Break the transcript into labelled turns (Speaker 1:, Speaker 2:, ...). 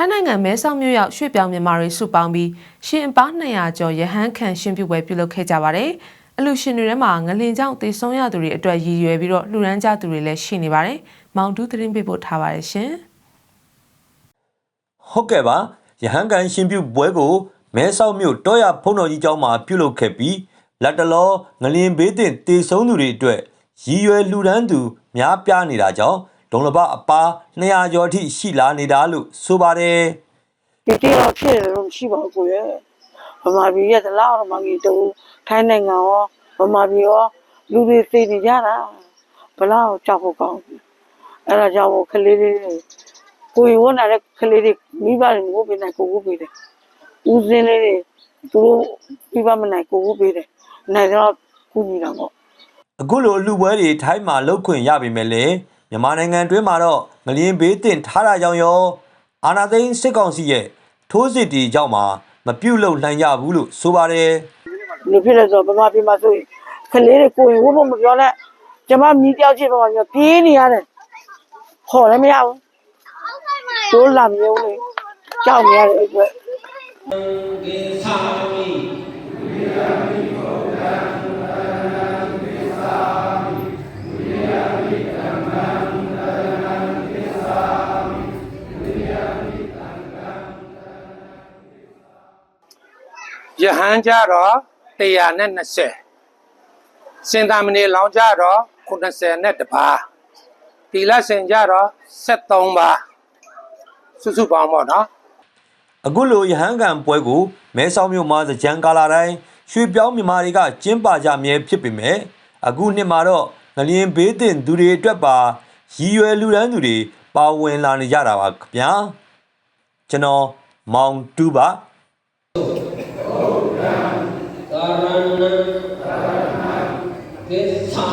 Speaker 1: ထိုင်းနိုင်ငံမဲဆောက်မြို့ရောက်ရွှေ့ပြောင်းမြန်မာတွေစုပေါင်းပြီးရှင်အပား200ကျော်ရဟန်းခံရှင်ပြုပွဲပြုလုပ်ခဲ့ကြပါတယ်။အလူရှင်တွေထဲမှာငလင်ကြောင့်တေဆုံးရသူတွေအတွက်ရည်ရွယ်ပြီးတော့လှူဒန်းကြသူတွေလည်းရှိနေပါတယ်။မောင်တူးသတင်းပေးပို့ထားပါတယ်ရှင်။
Speaker 2: ဟုတ်ကဲ့ပါယဟန်ကန်ရှင်ပြုပွဲကိုမဲဆောက်မြို့တောရဖုံတော်ကြီးကျောင်းမှာပြုလုပ်ခဲ့ပြီးလက်တလောငလင်ဘေးတင်တေဆုံးသူတွေအတွက်ရည်ရွယ်လှူဒန်းသူများပြားနေတာကြောင့် ဒုံလပအပါ200ကျော်အထိရှိလာနေတာလို့ဆိုပါတယ်
Speaker 3: ဒီတေတော့ဖြစ်တယ်လို့မရှိပါဘူးကိုရဲ့ဗမာပြည်ရဲ့တလားတော့မကြီးတူထိုင်းနိုင်ငံရောဗမာပြည်ရောလူတွေသိနေကြတာဘလောက်ကြောက်ဖို့ကောင်းအဲ့ဒါကြောင့်မို့ကလေးလေးတွေကိုယ်ဝန်လာတဲ့ကလေးတွေမိဘတွေမို့ပေးနိုင်ကိုကိုပေးတယ်ဦးစင်းလေးတွေသူတို့မိဘမနိုင်ကိုကိုပေးတယ်နိုင်တော့ကုညီတာပေါ့
Speaker 2: အခုလိုအလှပွဲတွေထိုင်းမှာလှုပ်ခွင့်ရပေမဲ့လည်း မြန်မာနိုင်ငံတွင်းမှာတော့ငလျင်ဘေးတင်ထားတာကြောင့်ရောအာနာသိန်းစစ်ကောင်စီရဲ့ထိုးစစ်တီကြောင့်မှမပြုတ်လုံနိုင်ကြဘူးလို့ဆိုပါတယ်
Speaker 3: လူဖြစ်လဲဆိုဗမာပြည်မှာဆိုရင်ကလေးတွေကိုယ်ဝန်ဖို့မပြောနဲ့ကျမမြည်တယောက်ချင်းဗမာပြည်ပြေးနေရတယ်ခေါ်လည်းမရဘူးတို့လာမျိုးလေကြောက်နေရတဲ့အတွက်
Speaker 4: ယဟန်ကြတော့120စင်သာမဏေလောင်ကြတော့90နဲ့တပါးတီလစင်ကြတော့73ပါးစုစုပေါင်းပေါ့နော်
Speaker 2: အခုလိုရဟန်းကန်ပွဲကိုမဲဆောက်မြို့မှာသကြံကာလာတိုင်းရွှေပြောင်းမြန်မာတွေကကျင်းပကြမြဲဖြစ်ပေမဲ့အခုနှစ်မှာတော့ငလျင်ဘေးတင်သူတွေအတွက်ပါရည်ရွယ်လူရန်သူတွေပါဝင်လာနေကြတာပါခင်ဗျာကျွန်တော်မောင်တူပါ
Speaker 5: သစ္စာ